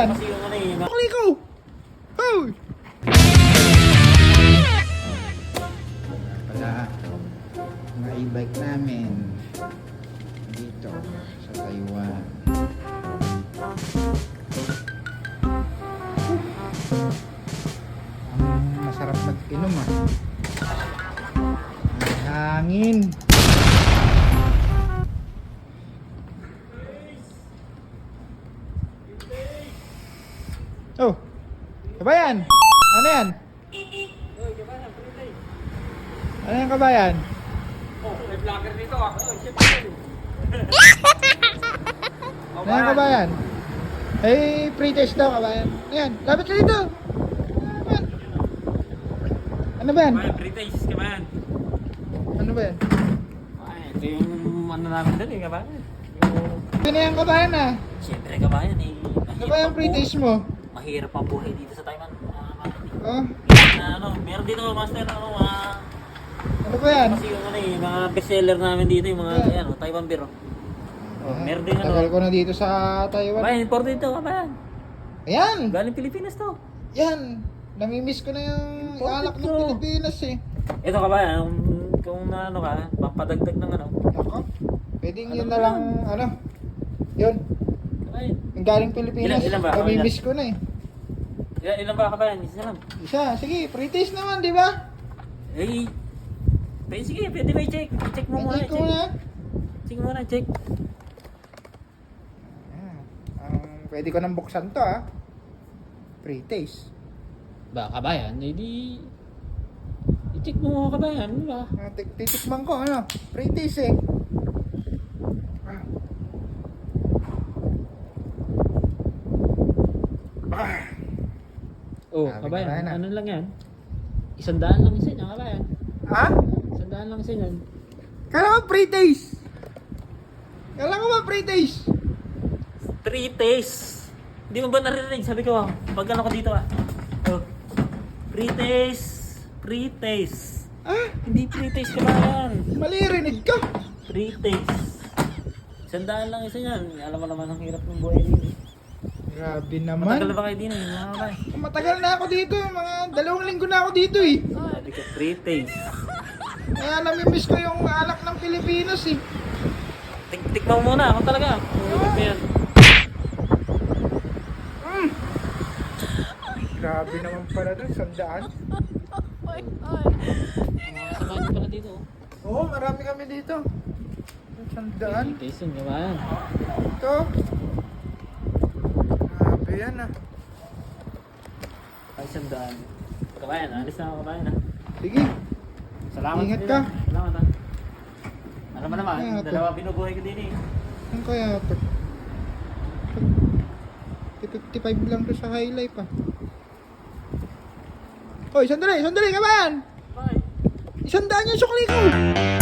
eh, Sukli ko! Hoy! Pala, mga e-bike namin dito sa Taiwan. Ang masarap mag-inom ah. Ang hangin. Oh, kabayan! Ano yan? Ano yan kabayan? Oh, may vlogger dito shit. Ano yan kabayan? Eh, pre-test daw kabayan. Ayan, lapit ka dito. Ano ba yan? Kabayan, pre-taste, kabayan. Ano ba yan? Ay, ito yung ano namin doon eh, kabayan. Yung, Ano yan kabayan ah? siyempre kabayan eh. Ano ba yung pre-test mo? Mahirap ang buhay dito sa Taiwan. Oh, Na, ano, meron dito master ano, mga ano ba yan? kasi yung ano eh, mga bestseller namin dito yung mga Yeah. ano, Taiwan beer. oh. Ah, meron din ano. Tagal ko na dito sa Taiwan. Kabayan, imported dito kabayan. Ayan! Galing Pilipinas to. Yan! Namimiss ko na yung Imported alak ng. Pilipinas eh. Ito kabayan, kung, kung na ano ka, papadagdag ng ano. Ako, pwedeng Ano yun ba na lang, ano, yun, Kabayan. yung galing Pilipinas, Ilan- ilan ba? namimiss ko na eh. Ilan, ilan ba kabayan? Isa lang. Isa, sige, pre-taste naman, di ba? Eh, pwede sige, pwede ba i-check? I-check mo muna, I-check ko i-check. na. Check mo muna, check. Ah, ang pwede ko nang buksan to ah. Pre-taste. Ba, kabayan, hindi... I-check mo mga kabayan, di ba? Ah, tik- titikman ko, ano, pre-taste eh. Ah. Ah. Oh, Sabi kabayan, kabayan, ah. ano lang yan? Isang daan lang isa niya, kabayan. Ha? Isang daan lang isa niyan. Kala ko pre-taste. Kala ko ba pre-taste? Three taste. Hindi mo ba naririnig? Sabi ko, ah, pag ano ko dito ah. Oh. Pre-taste. Pre-taste. Ah, Hindi pre-taste kabayan. malirinig ka. Pre-taste. Isang daan lang isa niyan. Alam mo naman ang hirap ng buhay dito. Grabe Matagal na naman. ba kayo din eh, mga kabayan? Matagal na ako dito, mga dalawang linggo na ako dito eh. Sabi ko, pre-taste. Kaya namimiss ko yung alak ng Pilipinas eh. Tik tikman mo muna, ako talaga. Ba yan? Mm. Grabe naman pala dun, sandaan. Mga samahan niyo pala dito. oh. Oo, marami kami dito. Sandaan. Yun, kabayan. Ito. Grabe yan ah. Ay, isang daan. Kabayan, alis na ako kabayan ha. Sige. Salamat Ingat ka. ah. Salamat ha. Ano ba naman, Ingat, dalawa binubuhay ko din eh. Ano kaya ito? 55 lang to sa high life ah. Hoy, sandali, sandali, kabayan! Bye. Isang daan yung sukli ko!